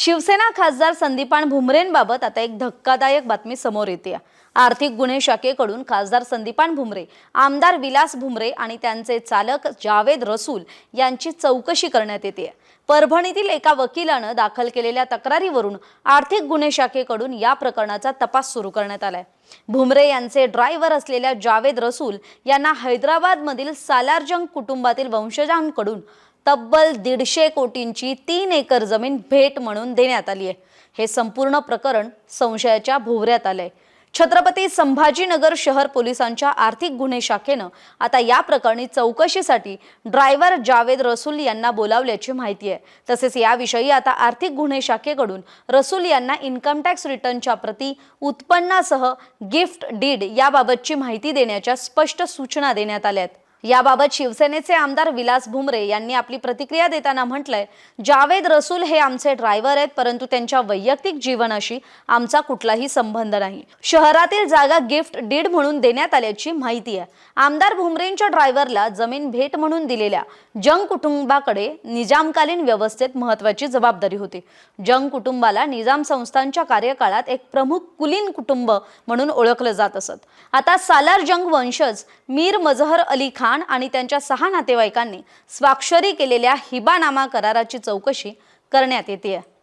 शिवसेना खासदार संदीपान भुमरेंबाबत आता एक धक्कादायक बातमी समोर येते. आर्थिक गुन्हे शाखेकडून खासदार संदीपान भुमरे आमदार विलास भुमरे आणि त्यांचे चालक जावेद रसूल यांची चौकशी करण्यात येते. परभणीतील एका वकिलानं दाखल केलेल्या तक्रारीवरून आर्थिक गुन्हे शाखेकडून या प्रकरणाचा तपास सुरू करण्यात आलाय. भुमरे यांचे ड्रायव्हर असलेल्या जावेद रसूल यांना हैदराबादमधील सालारजंग कुटुंबातील वंशजांकडून तब्बल दीडशे कोटींची तीन एकर जमीन भेट म्हणून देण्यात आली आहे. हे संपूर्ण प्रकरण संशयाच्या भोवऱ्यात आलंय. छत्रपती संभाजीनगर शहर पोलिसांच्या आर्थिक गुन्हे शाखेनं आता या प्रकरणी चौकशीसाठी ड्रायव्हर जावेद रसूल यांना बोलावल्याची माहिती आहे. तसेच याविषयी आता आर्थिक गुन्हे शाखेकडून रसूल यांना इन्कम टॅक्स रिटर्नच्या प्रती उत्पन्नासह गिफ्ट डीड याबाबतची माहिती देण्याच्या स्पष्ट सूचना देण्यात आल्या आहेत. याबाबत शिवसेनेचे आमदार विलास भुमरे यांनी आपली प्रतिक्रिया देताना म्हटलंय जावेद रसूल हे आमचे ड्रायव्हर आहेत परंतु त्यांच्या वैयक्तिक जीवनाशी आमचा कुठलाही संबंध नाही. शहरातील जागा गिफ्ट डीड म्हणून देण्यात आल्याची माहिती आहे. आमदार भुमरेंच्या ड्रायव्हरला जमीन भेट म्हणून दिलेल्या जंग कुटुंबाकडे निजामकालीन व्यवस्थेत महत्वाची जबाबदारी होती. जंग कुटुंबाला निजाम संस्थांच्या कार्यकाळात एक प्रमुख कुलीन कुटुंब म्हणून ओळखलं जात असत. आता सालार जंग वंशज मीर मजहर अली खान आणि त्यांच्या सहा नातेवाईकांनी स्वाक्षरी केलेल्या हिबानामा कराराची चौकशी करण्यात येते